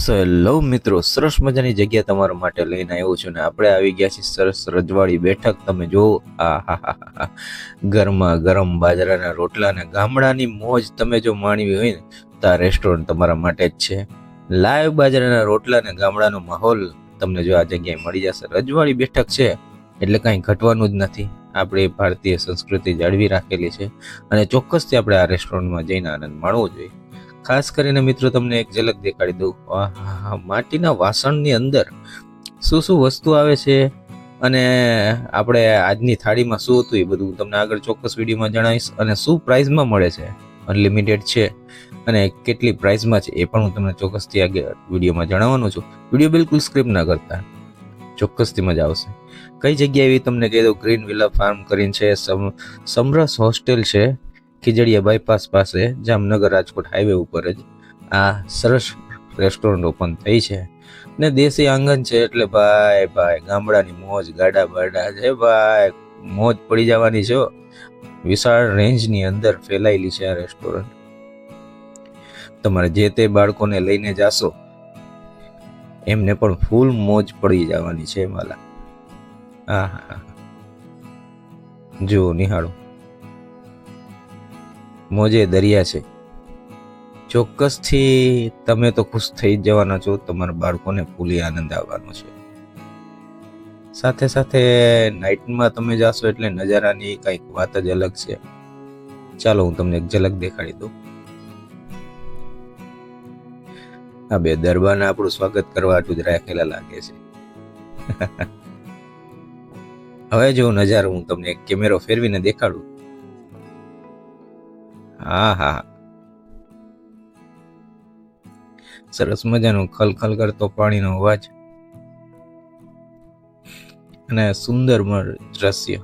So hello મિત્રો, સરસ મજાની જગ્યા તમારા માટે લઈને આવ્યો છું ને આપણે આવી ગયા છીએ સરસ રજવાડી બેઠક. તમે જુઓ, આ ગરમા ગરમ બાજરાના રોટલા ને ગામડાની મોજ તમે જો માણવી હોય ને, તો આ રેસ્ટોરન્ટ તમારા માટે જ છે. લાઈવ બાજરાના રોટલા ને ગામડાનો માહોલ તમને જો આ જગ્યાએ મળી જશે. રજવાડી બેઠક છે, એટલે કાંઈ ઘટવાનું જ નથી. આપણી ભારતીય સંસ્કૃતિ જાળવી રાખેલી છે અને ચોક્કસથી આપણે આ રેસ્ટોરન્ટમાં જઈને આનંદ માણવો જોઈએ. ખાસ કરીને મિત્રો તમને એક ઝલક દેખાડી દઉં. માટીના વાસણની અંદર શું શું વસ્તુ આવે છે? અને આપણે આજની થાળીમાં શું હતું એ બધું તમને આગળ ચોક્કસ વિડીયોમાં જણાવીશ. અને શું પ્રાઇઝમાં મળે છે? અનલિમિટેડ છે. અને કેટલી પ્રાઇઝમાં છે એ પણ હું તમને ચોક્કસથી આગળ વિડીયોમાં જણાવવાનો છું. વીડિયો બિલકુલ સ્ક્રિપ્ટ ના કરતા. ચોક્કસથી મજા આવશે. કઈ જગ્યાએ એવી તમને કહી દઉં? ગ્રીન વિલા ફાર્મ કરીને છે, સમ- સમરસ હોસ્ટેલ છે. ખીજડીયા બાયપાસ પાસે જામનગર રાજકોટ હાઈવે ઉપર જ આ સરસ રેસ્ટોરન્ટ ઓપન થઈ છે. ને દેશી આંગણ છે એટલે ભાઈ ભાઈ, ગામડાની મોજ, ગાડા બાડા છે ભાઈ, મોજ પડી જવાની છે વિશાળ રેન્જની અંદર ફેલાયેલી છે આ રેસ્ટોરન્ટ તમારે જે તે બાળકોને લઈને જાશો, એમને પણ ફૂલ મોજ પડી જવાની છે માલા. હા હા. જુઓ નિહાળો. મોજે દરિયા છે. ચોક્કસથી તમે તો ખુશ થઈ જ જવાના છો, તમારા બાળકોને ફૂલી આનંદ આવવાનો છે. સાથે સાથે નાઇટમાં તમે જાશો એટલે નજારાની કંઈક વાત જ અલગ છે. ચાલો હું તમને એક ઝલક દેખાડી દઉં. આ બે દરબારને આપણું સ્વાગત કરવા આટલું જ રાખેલા લાગે છે. હવે જો નજારો હું તમને કેમેરો ફેરવીને દેખાડું. હા હા સરસ મજાનો ખલખલ કરતો પાણીનો અવાજ. અને સુંદર દ્રશ્ય.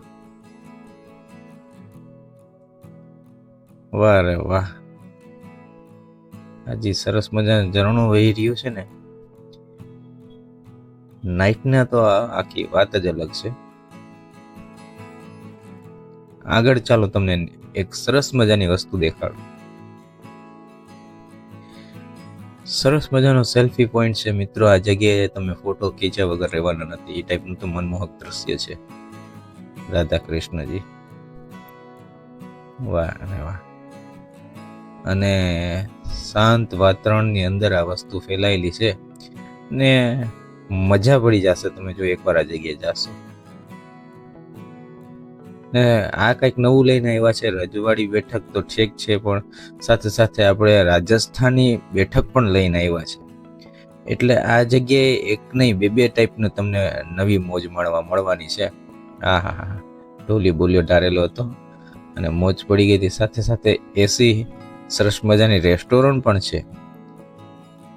વાહ રે વાહ. હજી સરસ મજાનું ઝરણું વહી રહ્યું છે ને. નાઇટના તો આખી વાત જ અલગ છે. આગળ ચાલો તમને એક સરસ મજાની વસ્તુ દેખાડું. સરસ મજાનો સેલ્ફી પોઈન્ટ છે મિત્રો. આ જગ્યાએ તમે ફોટો ખીચ્યા વગર રહેવાના નથી. એ ટાઈપનું તો મનમોહક દ્રશ્ય છે. રાધા કૃષ્ણજી વાહ વાહ. અને શાંત વાતાવરણની અંદર આ વસ્તુ ફેલાયેલી છે. ને મજા પડી જશે તમે જો એકવાર આ જગ્યાએ જાશો. ને આ કંઈક નવું લઈને આવ્યા છે. રજવાડી બેઠક તો ઠીક છે, પણ સાથે સાથે આપણે રાજસ્થાની બેઠક પણ લઈને આવ્યા છે. એટલે આ જગ્યાએ એક નહીં, બે બે ટાઈપનું તમને નવી મોજ મળવા, મળવાની છે. હા હા હા ઢોલી બોલ્યો ઢારેલો હતો અને મોજ પડી ગઈ હતી. સાથે સાથે એસી સરસ મજાની રેસ્ટોરન્ટ પણ છે.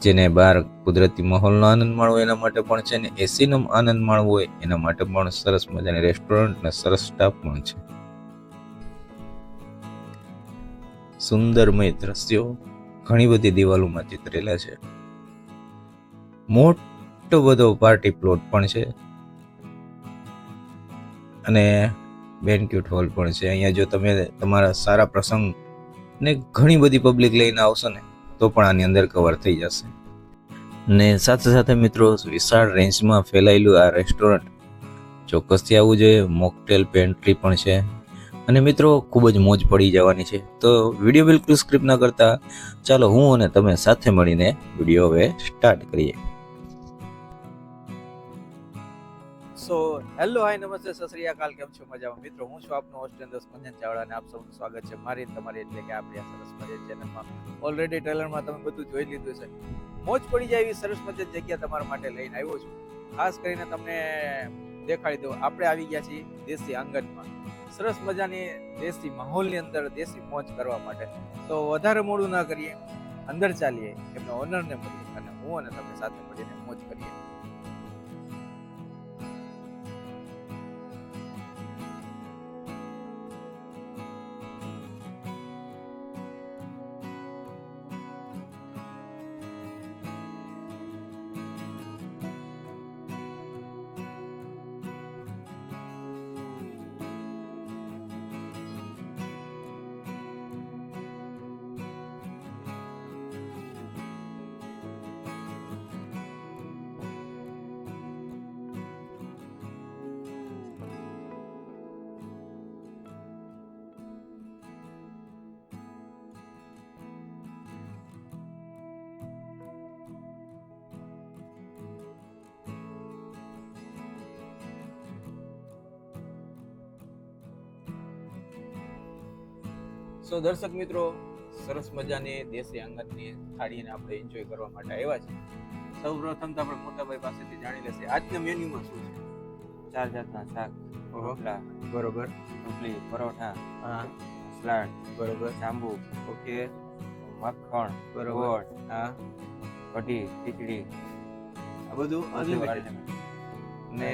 જેને બહાર કુદરતી માહોલનો આનંદ માણવો એના માટે પણ છે ને એસીનો આનંદ માણવો હોય એના માટે પણ સરસ મજાની રેસ્ટોરન્ટ ને સરસ સ્ટાફ પણ છે. સુંદરમય દ્રશ્યો ઘણી બધી દિવાલોમાં ચિતરેલા છે. મોટો બધો પાર્ટી પ્લોટ પણ છે. અને બેન્ક્યુટ હોલ પણ છે. અહીંયા જો તમે તમારા સારા પ્રસંગ ને ઘણી બધી પબ્લિક લઈને આવશો ને તો પણ આની અંદર કવર થઈ જશે. ને સાથે સાથે મિત્રો વિશાળ રેન્જમાં ફેલાયેલું આ રેસ્ટોરન્ટ ચોક્કસથી આવવું જોઈએ. મોકટેલ પેન્ટ્રી પણ છે. અને મિત્રો ખૂબ જ મોજ પડી જવાની છે. તો વીડિયો બિલકુલ સ્ક્રિપ્ટ ન કરતા. ચાલો હું અને તમે સાથે મળીને વીડિયો હવે સ્ટાર્ટ કરીએ. સો હેલો હાય નમસ્તે સત શ્રી કેમ છો મજામાં? મિત્રો, હું છું આપનો હોસ્ટ દસ મંજન ચાવડા અને આપ સૌનું સ્વાગત છે મારી તમારી એટલે કે આપણી આ સરસ મજા ચેનલમાં ઓલરેડી ટ્રેલરમાં તમે બધું જોઈ લીધું છે. મોજ પડી જાય એવી સરસ મજા જગ્યા તમારા માટે લઈને આવ્યો છું. ખાસ કરીને તમને દેખાડી દઉં, આપણે આવી ગયા છીએ દેશી આંગણમાં. સરસ મજાની દેશી માહોલની અંદર દેશી મોજ કરવા માટે. તો વધારે મોડું ના કરીએ, અંદર ચાલીએ, એમના ઓનરને મળીએ અને હું અને તમે સાથે મળીને મોજ કરીએ. સો દર્શક મિત્રો સરસ મજાની દેશી આંગણની થાળીને આપણે એન્જોય કરવા માટે આવ્યા છે સૌ પ્રથમ તો આપણે મોટાભાઈ પાસેથી જાણી લેશે આજના મેન્યુમાં શું છે? ચાર જાતના શાક. રોટલા બરોબર. રોટલી પરોઠા હા. સલાડ બરોબર. જાંબુ ઓકે. મખણ બરોબર. હા. કઢી ખીચડી. આ બધું અનલિમિટેડ ને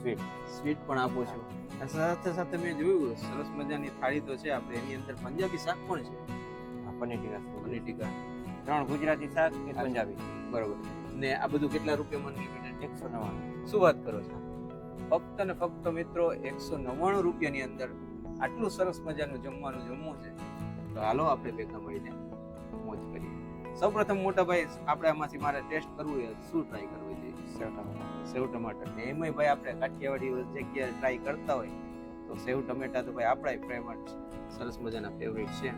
સ્વીટ સ્વીટ પણ આપો છો. સાથે સાથે મેં જોયું સરસ મજાની થાળી તો છે આપણે એની અંદર પંજાબી શાક પણ છે? પનીર ટીકા પનીર ટીકા ત્રણ ગુજરાતી શાક એક પંજાબી. બરોબર. ને આ બધું કેટલા રૂપિયામાં લિમિટેડ એકસો નવ્વાણું. શું વાત કરો છો? ફક્ત ને ફક્ત મિત્રો એકસો નવ્વાણું રૂપિયાની અંદર આટલું સરસ મજાનું જમવાનું જમવું છે. તો હાલો આપણે ભેગા મળીને મોજ કરીએ. સૌપ્રથમ મોટા ભાઈ આપણે આમાંથી મારે ટેસ્ટ કરવું હોય શું ટ્રાય કરવું ટમેટા સેવ ટમાટર ને એમાંય ભાઈ આપણે કાઠિયાવાડી જગ્યાએ ટ્રાય કરતા હોય, તો સેવ ટમેટા તો ભાઈ આપણા ફેવરેટ સરસ મજાના ફેવરેટ છે.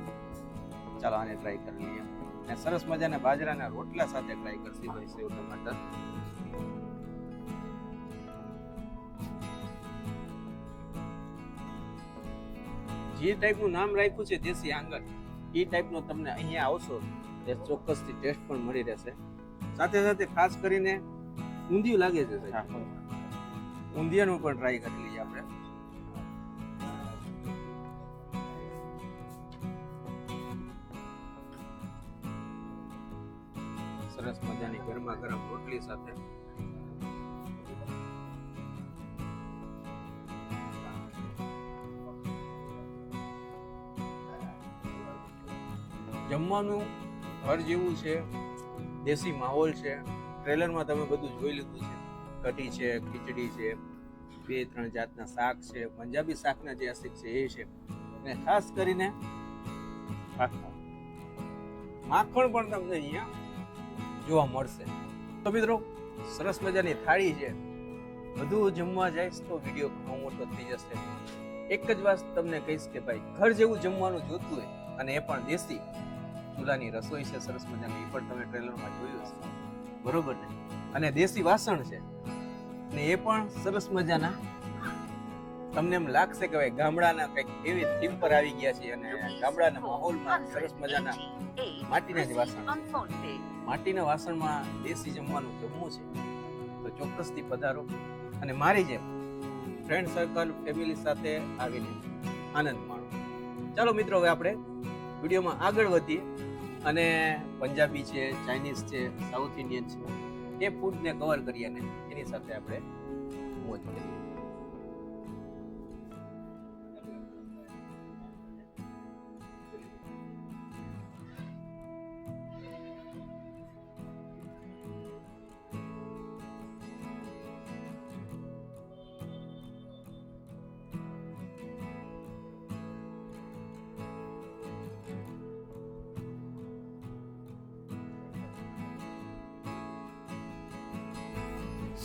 ચાલો આને ટ્રાય કરી લઈએ. ને સરસ મજાના બાજરાના રોટલા સાથે ટ્રાય કરશી ભાઈ સેવ ટમાટર. જે ટાઈપનું નામ રાખ્યું છે દેશી આંગણ, એ ટાઈપનો તમને અહીંયા આવશો. એ ચોક્કસથી ટેસ્ટ પણ મળી રહેશે. સાથે સાથે ખાસ કરીને ઊંધિયું લાગે છે સાહેબ. ઊંધિયાનું પણ ટ્રાય કરી લઈએ આપણે. સરસ મજાની ગરમા ગરમ રોટલી સાથે. જમવાનું ઘર જેવું છે, દેશી માહોલ છે. ટ્રેલરમાં તમે બધું જોઈ લીધું છે. કઢી છે ખીચડી છે બે ત્રણ જાતના શાક છે પંજાબી શાકના જે અસિક છે એ છે. અને ખાસ કરીને માખણ પણ તમને અહીંયા જોવા મળશે. તો મિત્રો સરસ મજાની થાળી છે. બધું જમવા જઈશ તો વીડિયો ઘણો મોટો થઈ જશે. એક જ વાત તમને કહીશ કે ભાઈ ઘર જેવું જમવાનું જોતું હોય અને એ પણ દેશી. ચૂલાની રસોઈ છે સરસ મજાની એ પણ તમે ટ્રેલરમાં જોયું હશે. બરોબર ને? અને દેશી વાસણ છે. ને એ પણ સરસ મજાના. તમને એમ લાગશે કે ભાઈ ગામડાના કંઈક એવી થીમ પર આવી ગયા છે અને ગામડાના માહોલમાં સરસ મજાના માટીના જ વાસણ. માટીના વાસણમાં દેશી જમવાનું જમવું છે. તો ચોક્કસથી પધારો. અને મારી જેમ ફ્રેન્ડ સર્કલ ફેમિલી સાથે આવીને આનંદ માણો. ચાલો મિત્રો, હવે આપણે વિડીયોમાં આગળ વધીએ. અને પંજાબી છે ચાઇનીઝ છે સાઉથ ઇન્ડિયન છે, એ ફૂડને કવર કરીએ અને એની સાથે આપણે મોજ કરીએ.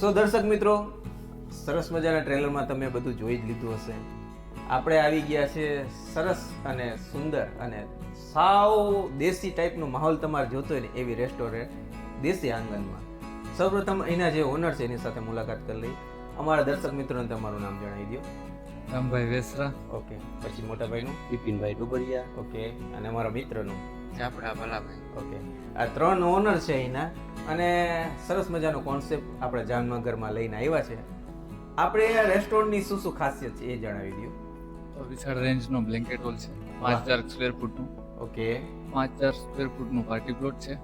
સો દર્શક મિત્રો સરસ મજાના ટ્રેલરમાં તમે બધું જોઈ જ લીધું હશે. આપણે આવી ગયા છે સરસ અને સુંદર અને સાવ દેશી ટાઈપનો માહોલ તમારે જોતો હોય ને એવી રેસ્ટોરન્ટ દેશી આંગણમાં. સૌપ્રથમ અહીંના જે ઓનર છે એની સાથે મુલાકાત કરી લઈ અમારા દર્શક મિત્રોને તમારું નામ જણાવી દો રામભાઈ વેસરા. ઓકે પછી મોટાભાઈનું. બિપિનભાઈ ડુબરિયા. ઓકે અને અમારા મિત્રનું. ચાપડા ભલાભાઈ ઓકે. આ ત્રણ ઓનર છે અહીંના અને સરસ મજાનો કોન્સેપ્ટ આપણે જામનગરમાં લઈને આવ્યા છે. આપણે આ રેસ્ટોરન્ટની શું શું ખાસિયત છે એ જણાવી દો વિશાળ રેન્જનો બ્લેન્કેટ હોલ છે પાંચ હજાર સ્ક્વેર ફૂટનું ઓકે. પાંચ હજાર સ્ક્વેર ફૂટનું પાર્ટી પ્લોટ છે.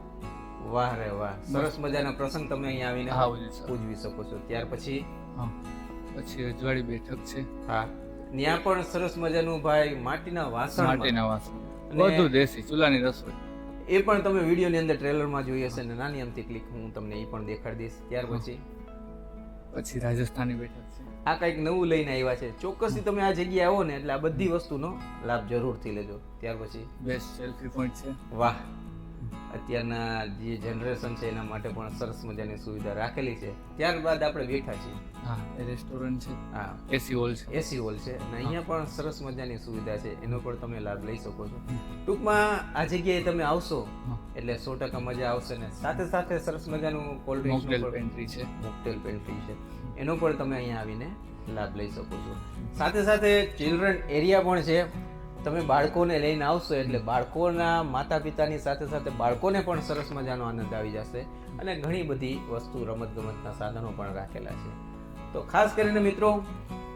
વાહ રે વાહ. સરસ મજાનો પ્રસંગ તમે અહીંયા આવીને પૂજવી ઉજવી શકો. છો. ત્યાર પછી? પછી અજવાળી બેઠક છે. હા. ત્યાં પણ સરસ મજાનું ભાઈ માટીના વાસણ માટીના વાસણ. બધું દેશી ચૂલાની રસોઈ. એ પણ તમે વિડીયોની અંદર ટ્રેલરમાં જોઈ હશે ને નાની અમથી ક્લિક હું તમને એ પણ દેખાડી દઈશ. ત્યાર પછી? પછી રાજસ્થાની બેઠક છે. આ કંઈક નવું લઈને આવ્યા છે. ચોક્કસથી તમે આ જગ્યાએ આવો ને એટલે આ બધી વસ્તુનો લાભ જરૂરથી લેજો. ત્યાર પછી? બેસ્ટ સેલ્ફી પોઈન્ટ છે. વાહ. અત્યારના જે જનરેશન છે એના માટે પણ સરસ મજાની સુવિધા રાખેલી છે. ત્યારબાદ આપણે બેઠા છીએ. હા રેસ્ટોરન્ટ છે. હા. એસી હોલ છે. એસી હોલ છે. અને અહીંયા પણ સરસ મજાની સુવિધા છે. એનો પણ તમે લાભ લઈ શકો છો. ટૂંકમાં આ જગ્યાએ તમે આવશો એટલે સો ટકા મજા આવશે ને સાથે સાથે સરસ મજાનું કોલ્ડ ડ્રિંક્સ પેન્ટ્રી છે. મોકટેલ પેન્ટ્રી છે. એનો પણ તમે અહીંયા આવીને લાભ લઈ શકો છો. સાથે સાથે ચિલ્ડ્રન એરિયા પણ છે. તમે બાળકોને લઈને આવશો એટલે બાળકોના માતા પિતાની સાથે સાથે બાળકોને પણ સરસ મજાનો આનંદ આવી જશે અને ઘણી બધી વસ્તુ રમત ગમતના સાધનો પણ રાખેલા છે. તો ખાસ કરીને મિત્રો,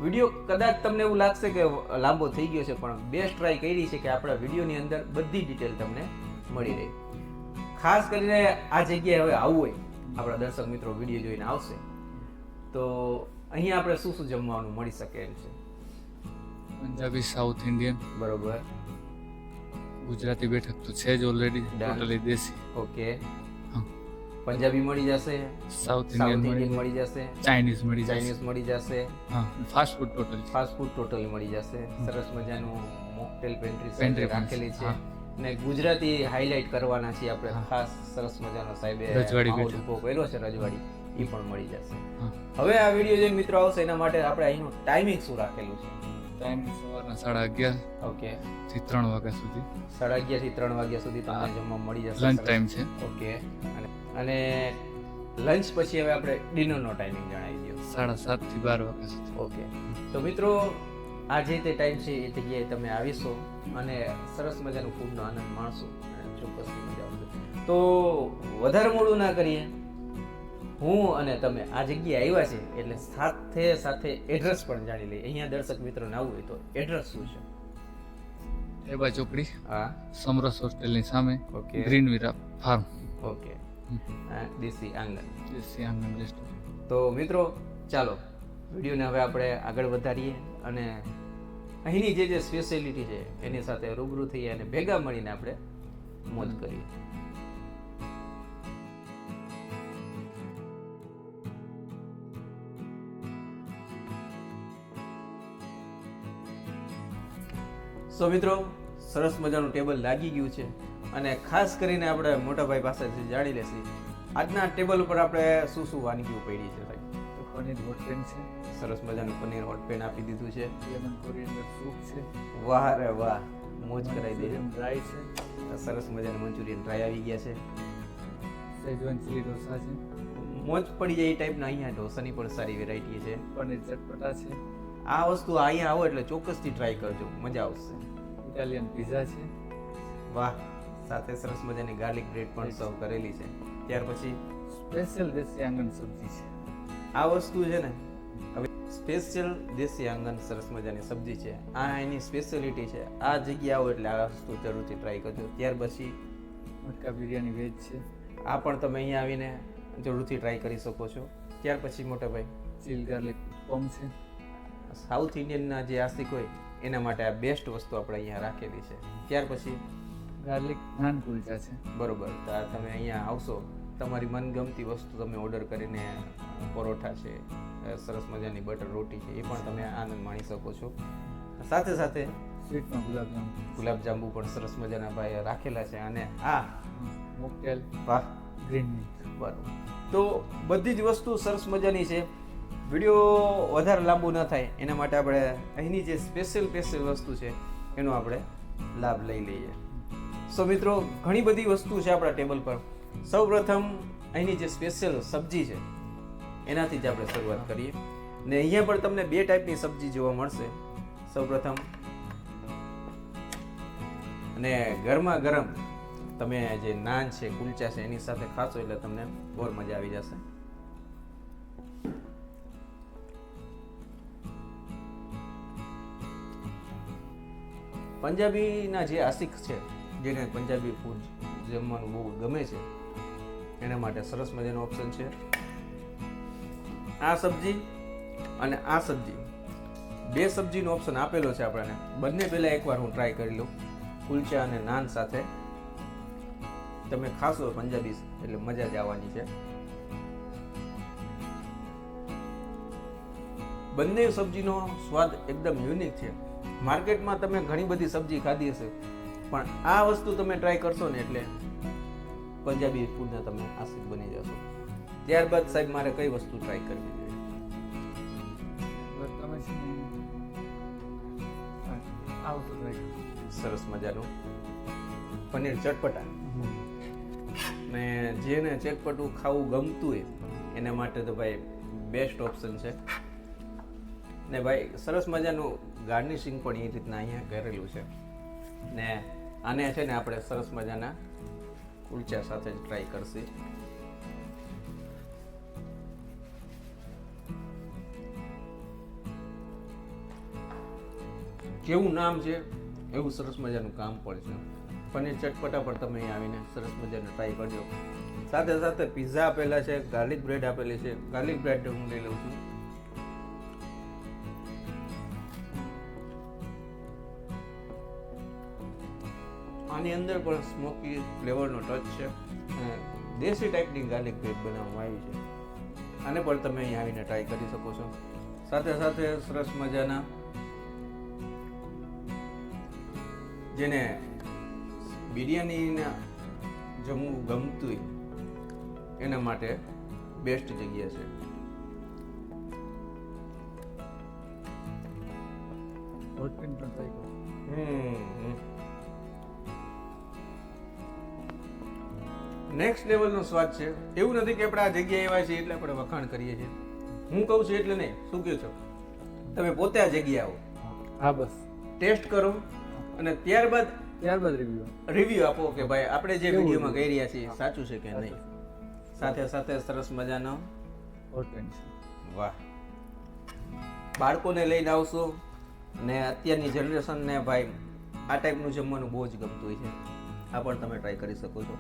વીડિયો કદાચ તમને એવું લાગશે કે લાંબો થઈ ગયો છે, પણ બેસ્ટ ટ્રાય કરી છે કે આપણા વિડીયોની અંદર બધી ડિટેલ તમને મળી રહી. ખાસ કરીને આ જગ્યાએ હવે આવવું હોય, આપણા દર્શક મિત્રો વીડિયો જોઈને આવશે. તો અહીંયા આપણે શું શું જમવાનું મળી શકે એમ છે? Punjabi south Indian. બરોબર. ગુજરાતી બેઠક તો છે જ ઓલરેડી ટોટલી દેશી. ઓકે. પંજાબી મળી જશે? સાઉથ ઇન્ડિયન મળી મળી જશે? ચાઇનીઝ મળી જશે. ચાઇનીઝ મળી જશે? હા fast food total fast food total મળી જશે. સરસ મજાનું મોકટેલ પેન્ટ્રી પેન્ટ્રી રાખેલી છે. ને ગુજરાતી હાઇલાઇટ કરવાના છીએ આપણે. ખાસ સરસ મજાનો સાહેબે રજવાડી ઊભો કર્યો છે રજવાડી. એ પણ મળી જશે. હવે આ વીડિયો જે મિત્રો આવશે એના માટે આપણે અહીંનું ટાઈમિંગ શું રાખેલું છે? ટાઈમ સવારના સાડા અગિયાર ઓકે. થી ત્રણ વાગ્યા સુધી. સાડા અગિયારથી ત્રણ વાગ્યા સુધી તમને. જમવા મળી જશે. લંચ ટાઈમ છે. ઓકે. અને લંચ પછી હવે આપણે ડિનરનો ટાઈમિંગ જણાવી દો સાડા સાતથી બાર વાગ્યા સુધી. ઓકે. તો મિત્રો આ જે તે ટાઈમ છે એ જગ્યાએ તમે આવીશો અને સરસ મજાનું ફૂડનો આનંદ માણશો અને ચોક્કસથી મજા આવશે. તો વધારે મોડું ના કરીએ. હું અને તમે આ જગ્યાએ આવ્યા છે એટલે સાથે સાથે એડ્રેસ પણ જાણી લઈએ. અહીંયા દર્શક મિત્રોને આવવું હોય તો એડ્રેસ શું છે? એબા ચોકડી હા. સમરસ હોસ્ટેલની સામે. Okay. Green Veera Farm okay Desi Aangan. Desi આંગણ restaurant તો મિત્રો ચાલો વિડીયોને હવે આપણે આગળ વધારીએ અને અહીંની જે જે સ્પેશિયાલિટી છે એની સાથે રૂબરૂ થઈએ અને ભેગા મળીને આપણે મોજ કરીએ. સો મિત્રો સરસ મજાનું ટેબલ લાગી ગયું છે અને ખાસ કરીને આપણે મોટાભાઈ પાસેથી જાણી લેશી. આજના ટેબલ ઉપર આપણે શું શું વાનગીઓ પડી છે સાહેબ તો પનીર હોટેલ છે. સરસ મજાનું પનીર હોટ પેન આપી દીધું છે. લેમન કોરિએન્ડર સૂપ છે. વાહ રે વાહ મોજ કરાવી દે ડ્રાય છે. સરસ મજાનું મંચુરિયન ડ્રાય આવી ગયા છે. સેજવાન ચીલી ઢોસા છે. મોજ પડી જાય એ ટાઈપના અહીંયા ઢોસાની પણ સારી વેરાયટી છે. પનીર ચટપટા છે. આ વસ્તુ અહીંયા આવો એટલે ચોક્કસથી ટ્રાય કરજો મજા આવશે. ઇટાલિયન પીઝા છે. વાહ સાથે સરસ મજાની ગાર્લિક બ્રેડ પણ સર્વ કરેલી છે. ત્યાર પછી? સ્પેશિયલ દેશી આંગણ સબ્જી છે. આ વસ્તુ છે ને હવે સ્પેશિયલ દેશી આંગણ સરસ મજાની સબ્જી છે. આ એની સ્પેશિયાલિટી છે. આ જગ્યા આવો એટલે આ વસ્તુ જરૂરથી ટ્રાય કરજો. ત્યાર પછી? મટકા બિરયાની વેજ છે. આ પણ તમે અહીંયા આવીને જરૂરથી ટ્રાય કરી શકો છો. ત્યાર પછી મોટા ભાઈ? ચીલ ગાર્લિક પમ છે. સાઉથ ઇન્ડિયનના જે આસ્તિક હોય એના માટે આ બેસ્ટ વસ્તુ આપણે અહીંયા રાખેલી છે. ત્યાર પછી ગાર્લિક નાન કુલચા છે. બરોબર તો આ તમે અહીંયા આવશો. તમારી મનગમતી વસ્તુ તમે ઓર્ડર કરીને પરોઠા છે સરસ મજાની બટર રોટી છે એ પણ તમે આનંદ માણી શકો છો. સાથે સાથે સ્વીટમાં ગુલાબજામુન ગુલાબજાંબુ પણ સરસ મજાના ભાઈ રાખેલા છે અને આ મોકટેલ વાહ. ગ્રીન બરોબર. તો બધી જ વસ્તુ સરસ મજાની છે. વીડિયો વધારે લાંબુ ન થાય. એના માટે આપણે અહીંની જે સ્પેશિયલ સ્પેશિયલ વસ્તુ છે, એનો આપણે લાભ લઈ લઈએ. સો મિત્રો, ઘણી બધી વસ્તુ છે આપણા ટેબલ પર. સૌ પ્રથમ અહીંની જે સ્પેશિયલ સબ્જી છે, એનાથી જ આપણે શરૂઆત કરીએ. ને અહીંયા પણ તમને બે ટાઈપની સબ્જી જોવા મળશે. સૌ પ્રથમ અને ગરમા ગરમ તમે જે નાન છે, કુલચા છે, એની સાથે ખાશો એટલે તમને બહુ મજા આવી જશે. પંજાબીના જે આશિક છે, જેને પંજાબી ફૂડ જમવાનું બહુ ગમે છે, એના માટે સરસ મજાનો ઓપ્શન છે. આ સબ્જી અને આ સબ્જી, બે સબ્જીનો ઓપ્શન આપેલો છે આપણને. બંને પહેલાં એકવાર હું ટ્રાય કરી લઉં, કુલચા અને નાન સાથે. તમે ખાશો પંજાબી, એટલે મજા જ આવવાની છે. બંને સબ્જીનો સ્વાદ એકદમ યુનિક છે. માર્કેટમાં તમે ઘણી બધી સબ્જી ખાધી હશે પણ આ વસ્તુ તમે ટ્રાય કરશો ને એટલે પંજાબી ફૂડના તમે આશિક બની જશો. ત્યારબાદ સાહેબ મારે કઈ વસ્તુ ટ્રાય કરવી જોઈએ. સરસ મજાનું. પનીર ચટપટા. ને જેને ચટપટું ખાવું ગમતું હોય એના માટે તો ભાઈ બેસ્ટ ઓપ્શન છે. ને ભાઈ, સરસ મજાનું ગાર્નિશિંગ પણ એ રીતના અહીંયા કરેલું છે. ને આને છે ને આપણે સરસ મજાના કુલચા સાથે જ ટ્રાય કરશી. કેવું નામ છે? એવું સરસ મજાનું કામ પણ છે. પનીર ચટપટા પર તમે અહીં આવીને સરસ મજાનું ટ્રાય કરજો. સાથે સાથે પીઝા આપેલા છે ગાર્લિક બ્રેડ આપેલી છે. ગાર્લિક બ્રેડ હું લઈ લઉં છું. આની અંદર પણ સ્મોકી ફ્લેવરનો ટચ છે. અને દેશી ટાઈપની ગાર્લિક બ્રેડ બનાવવામાં આવી છે. આને પણ તમે અહીં આવીને ટ્રાય કરી શકો છો. સાથે સાથે સરસ મજાના જેને બિરયાનીને જમવું ગમતું એના માટે બેસ્ટ જગ્યા છે. ટ્રાય કરો. નેક્સ્ટ લેવલનો સ્વાદ છે. એવું નથી કે આપણે આ જગ્યાએ આવ્યા છીએ એટલે આપણે વખાણ કરીએ છીએ. હું કહું છું એટલે નહીં. શું કહો છો? તમે પોતે આ જગ્યાએ આવો. હા બસ. ટેસ્ટ કરો અને ત્યારબાદ ત્યારબાદ રિવ્યુ રિવ્યુ આપો કે ભાઈ આપણે જે વિડીયોમાં? કહી રહ્યા છીએ સાચું છે કે નહીં? સાથે સાથે સરસ મજાનો વાહ. બાળકોને લઈને આવશો ને અત્યારની જનરેશનને ભાઈ આ ટાઈપનું જમવાનું બહુ જ ગમતું હોય છે. આ પણ તમે ટ્રાય કરી શકો છો.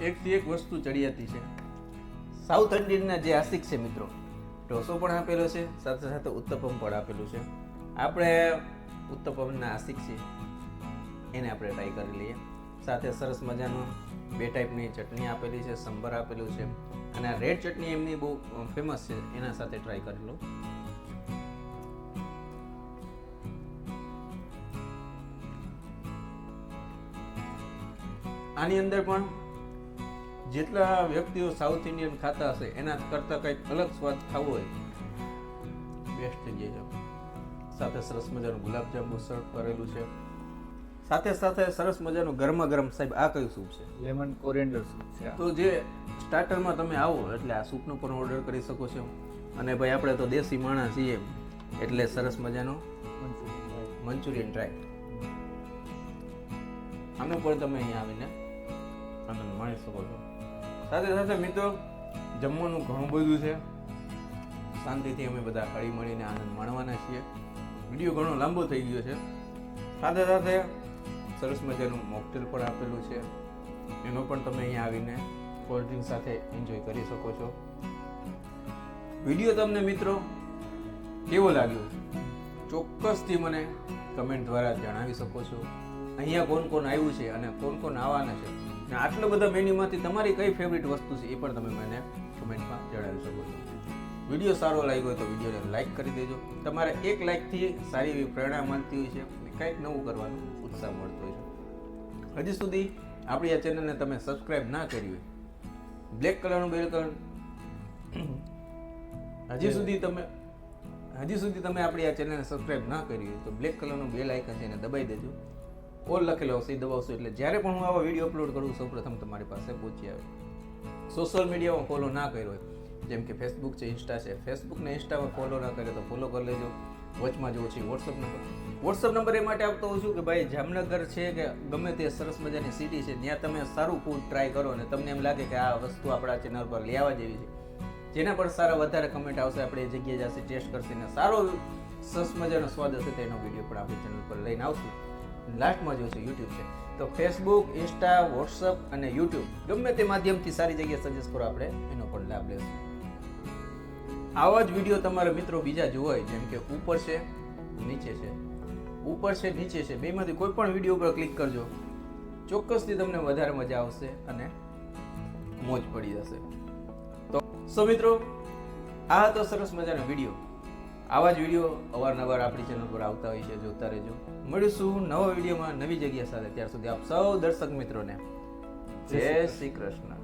એકથી એક વસ્તુ ચડિયાતી છે. સાઉથ ઇન્ડિયનના જે આશિક છે મિત્રો, ઢોસો પણ આપેલો છે, સાથે સાથે ઉત્તપમ પણ આપેલું છે. આપણે ઉત્તપમના આશિક છીએ, એને આપણે ટ્રાય કરી લઈએ. સાથે સરસ મજાનું બે ટાઈપની ચટણી આપેલી છે સંભાર આપેલું છે, અને આ રેડ ચટણી એમની બહુ ફેમસ છે, એના સાથે ટ્રાય કરી લો. આની અંદર પણ જેટલા વ્યક્તિઓ સાઉથ ઇન્ડિયન ખાતા હશે એના કરતાં કંઈક અલગ સ્વાદ ખાવો હોય. બેસ્ટ જાઓ સાથે સરસ મજાનું ગુલાબજાંબુ સર્વ કરેલું છે. સાથે સાથે સરસ મજાનું ગરમા ગરમ સાહેબ આ કયું સૂપ છે? લેમન કોરિએન્ડર સૂપ છે તો જે સ્ટાર્ટરમાં તમે આવો એટલે આ સૂપનો પણ ઓર્ડર કરી શકો છો. અને ભાઈ આપણે તો દેશી માણસ છીએ. એટલે સરસ મજાનો મંચુરિયન મંચુરિયન. ટ્રાય આનો પણ તમે અહીંયા આવીને આનંદ માણી શકો છો. સાથે સાથે મિત્રો, જમવાનું ઘણું બધું છે. શાંતિથી અમે બધા હળી મળીને આનંદ માણવાના છીએ. વીડિયો ઘણો લાંબો થઈ ગયો છે. સાથે સાથે સરસ મજાનું મોકટેલ પણ આપેલું છે. એનો પણ તમે અહીંયા આવીને કોલ્ડ ડ્રિંક સાથે એન્જોય કરી શકો છો. વીડિયો તમને મિત્રો કેવો લાગ્યો? ચોક્કસથી મને કમેન્ટ દ્વારા જણાવી શકો છો. અહીંયા કોણ કોણ આવ્યું છે અને કોણ કોણ આવવાના છે? અને આટલો બધા મેન્યુમાંથી તમારી કઈ ફેવરિટ વસ્તુ છે એ પણ તમે મને કમેન્ટમાં જણાવી શકો છો. વીડિયો સારો લાગ્યો હોય તો વિડીયોને લાઈક કરી દેજો. તમારે એક લાઈકથી સારી એવી પ્રેરણા મળતી હોય છે અને કંઈક નવું કરવાનો ઉત્સાહ મળતો હોય છે. હજી સુધી આપણી આ ચેનલને તમે સબસ્ક્રાઇબ ના કરી હોય બ્લેક કલરનું બેલ કલર હજી સુધી તમે હજી સુધી તમે આપણી આ ચેનલને સબસ્ક્રાઇબ ના કરી હોય તો બ્લેક કલરનું બેલ આઇકન છે એને દબાઈ દેજો. ઓલ લખેલો હશે, એ દબાવશો એટલે જ્યારે પણ હું આવા વીડિયો અપલોડ કરું સૌપ્રથમ તમારી પાસે પહોંચી આવે. સોશિયલ મીડિયામાં ફોલો ના કર્યો હોય, જેમ કે ફેસબુક છે ઇન્સ્ટા છે. ફેસબુકને ઇન્સ્ટામાં ફોલો ના કરે તો ફોલો કરી લેજો. વચમાં જુઓ છે વોટ્સઅપ નંબર વોટ્સઅપ નંબર એ માટે આપતો હોઉં છું કે ભાઈ જામનગર છે કે ગમે તે સરસ મજાની સિટી છે, ત્યાં તમે સારું ફૂડ ટ્રાય કરો અને તમને એમ લાગે કે આ વસ્તુ આપણા ચેનલ પર લેવા જેવી છે. જેના પર સારા વધારે કમેન્ટ આવશે, આપણે એ જગ્યાએ જશે ટેસ્ટ કરશે ને સારો સરસ મજાનો સ્વાદ હશે તેનો વીડિયો પણ આપણી ચેનલ પર લઈને આવશું. લાસ્ટમાં જોઈશું યુટ્યુબ છે. તો ફેસબુક ઇન્સ્ટા વોટ્સઅપ અને યુટ્યુબ ગમે તે માધ્યમથી સારી જગ્યાએ સજેસ્ટ કરો આપણે, એનો પણ લાભ લેશું. આવા જ વીડિયો તમારા મિત્રો બીજા જુઓ હોય જેમ કે ઉપર છે, નીચે છે. ઉપર છે, નીચે છે, બેમાંથી કોઈ પણ વીડિયો પર ક્લિક કરજો. ચોક્કસથી તમને વધારે મજા આવશે અને મોજ પડી જશે. તો, સો મિત્રો, આ હતો સરસ મજાનો વીડિયો આવા જ વીડિયો અવારનવાર આપણી ચેનલ પર આવતા હોય છે જોતા રહેજો. મળીશું નવા વિડીયોમાં નવી જગ્યા સાથે. ત્યાર સુધી આપ સૌ દર્શક મિત્રોને. જય શ્રી કૃષ્ણ.